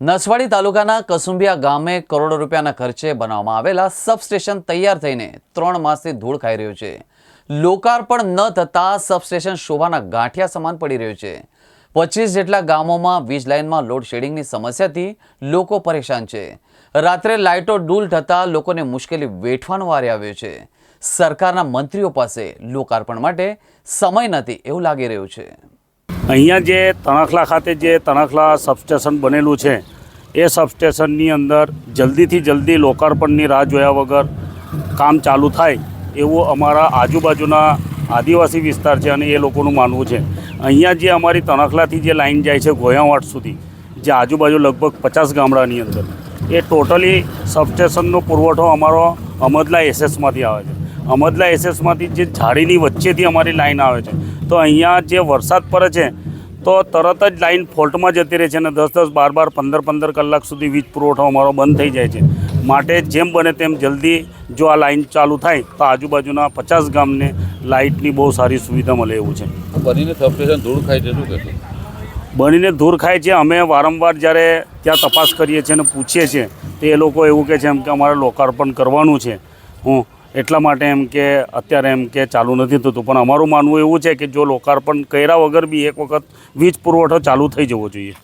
નસવાડી તાલુકાના કસુંબિયા ગામે કરોડો રૂપિયાના ખર્ચે બનાવવામાં આવેલા સબસ્ટેશન તૈયાર થઈને ત્રણ માસથી ધૂળ ખાઈ રહ્યું છે. લોકાર્પણ ન થતાં સબસ્ટેશન શોભાના ગાંઠિયા સમાન પડી રહ્યું છે. પચીસ જેટલા ગામોમાં વીજ લાઇનમાં લોડ શેડિંગની સમસ્યાથી લોકો પરેશાન છે. રાત્રે લાઇટો ડૂલ થતાં લોકોને મુશ્કેલી વેઠવાનો વારે આવ્યો છે. સરકારના મંત્રીઓ પાસે લોકાર્પણ માટે સમય નથી એવું લાગી રહ્યું છે. અહીંયા જે તણખલા ખાતે જે તણખલા સબસ્ટેશન બનેલું છે, એ સબસ્ટેશનની અંદર જલ્દીથી જલ્દી લોકાર્પણની રાહ જોયા વગર કામ ચાલુ થાય એવું અમારા આજુબાજુના આદિવાસી વિસ્તાર છે અને એ લોકોનું માનવું છે. અહીંયા જે અમારી તણખલાથી જે લાઈન જાય છે ગોયાવાટ સુધી, જે આજુબાજુ લગભગ પચાસ ગામડાની અંદર, એ ટોટલી સબસ્ટેશનનો પુરવઠો અમારો અમદલા એસએસમાંથી આવે છે. અમદલા એસએસમાંથી જે ઝાડીની વચ્ચેથી અમારી લાઈન આવે છે તો અહીંયા જે વરસાદ પડે છે તો તરત જ લાઇન ફોલ્ટમાં જતી રહે છે અને દસ દસ બાર બાર પંદર પંદર કલાક સુધી વીજ પુરવઠો અમારો બંધ થઈ જાય છે. માટે જેમ બને તેમ જલ્દી જો આ લાઈન ચાલુ થાય તો આજુબાજુના પચાસ ગામને લાઇટની બહુ સારી સુવિધા મળે એવું છે. બનીને સબસ્ટેશન ધૂળ ખાય છે શું કહેશો બનીને દૂર ખાય છે અમે વારંવાર જ્યારે ત્યાં તપાસ કરીએ છીએ અને પૂછીએ છીએ તો એ લોકો એવું કહે છે એમ કે અમારે લોકાર્પણ કરવાનું છે. હું એટલા માટે એમ કે અત્યારે એમ કે ચાલુ નથી થતું. પણ અમારું માનવું એવું છે કે જો લોકાર્પણ કર્યા વગર બી એક વખત વીજ પુરવઠો ચાલુ થઈ જવો જોઈએ.